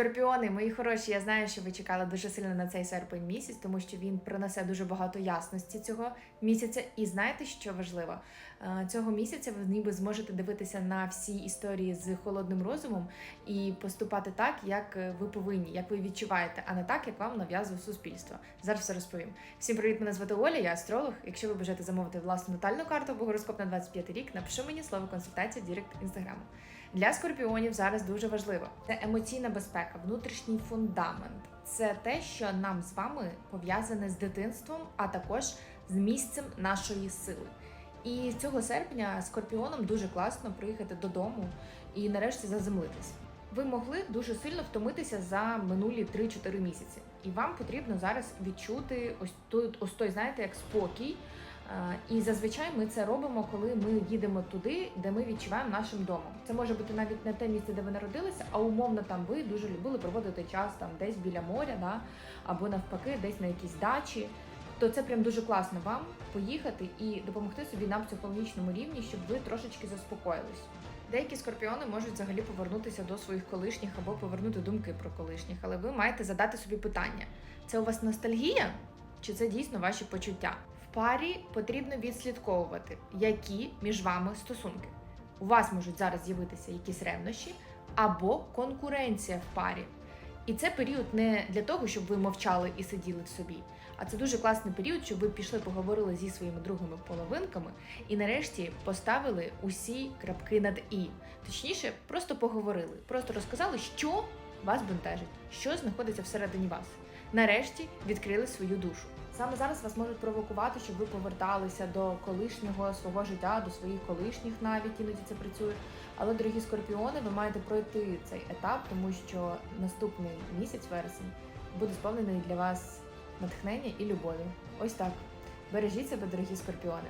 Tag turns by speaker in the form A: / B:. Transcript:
A: Скорпіони, мої хороші, я знаю, що ви чекали дуже сильно на цей серпень місяць, тому що він принесе дуже багато ясності цього місяця. І знаєте, що важливо? Е, Цього місяця ви ніби зможете дивитися на всі історії з холодним розумом і поступати так, як е, ви повинні, як ви відчуваєте, а не так, як вам нав'язує суспільство. Зараз все розповім. Всім привіт, мене звати Оля, я астролог. Якщо ви бажаєте замовити власну натальну карту або гороскоп на 25 рік, напиши мені слово консультація Дірект інстаграму. Для скорпіонів зараз дуже важливо. Це емоційна безпека, внутрішній фундамент. Це те, що нам з вами пов'язане з дитинством, а також з місцем нашої сили. І цього серпня скорпіонам дуже класно приїхати додому і нарешті заземлитись. Ви могли дуже сильно втомитися за минулі 3-4 місяці, і вам потрібно зараз відчути ось тут, ось той, знаєте, як спокій. І зазвичай ми це робимо, коли ми їдемо туди, де ми відчуваємо нашим домом. Це може бути навіть не те місце, де ви народилися, а умовно там ви дуже любили проводити час там десь біля моря, да? або навпаки, десь на якійсь дачі. То це прям дуже класно вам поїхати і допомогти собі на психологічному рівні, щоб ви трошечки заспокоїлись. Деякі скорпіони можуть взагалі повернутися до своїх колишніх або повернути думки про колишніх, але ви маєте задати собі питання: це у вас ностальгія, чи це дійсно ваші почуття? Парі потрібно відслідковувати, які між вами стосунки. У вас можуть зараз з'явитися якісь ревнощі або конкуренція в парі. І це період не для того, щоб ви мовчали і сиділи в собі, а це дуже класний період, щоб ви пішли, поговорили зі своїми другими половинками і нарешті поставили усі крапки над і. Точніше, просто поговорили, просто розказали, що вас бентежить, що знаходиться всередині вас. Нарешті відкрили свою душу. Саме зараз вас можуть провокувати, щоб ви поверталися до колишнього свого життя, до своїх колишніх навіть іноді це працює. Але, дорогі скорпіони, ви маєте пройти цей етап, тому що наступний місяць, вересень, буде сповнений для вас натхнення і любові. Ось так. Бережіть себе, дорогі скорпіони.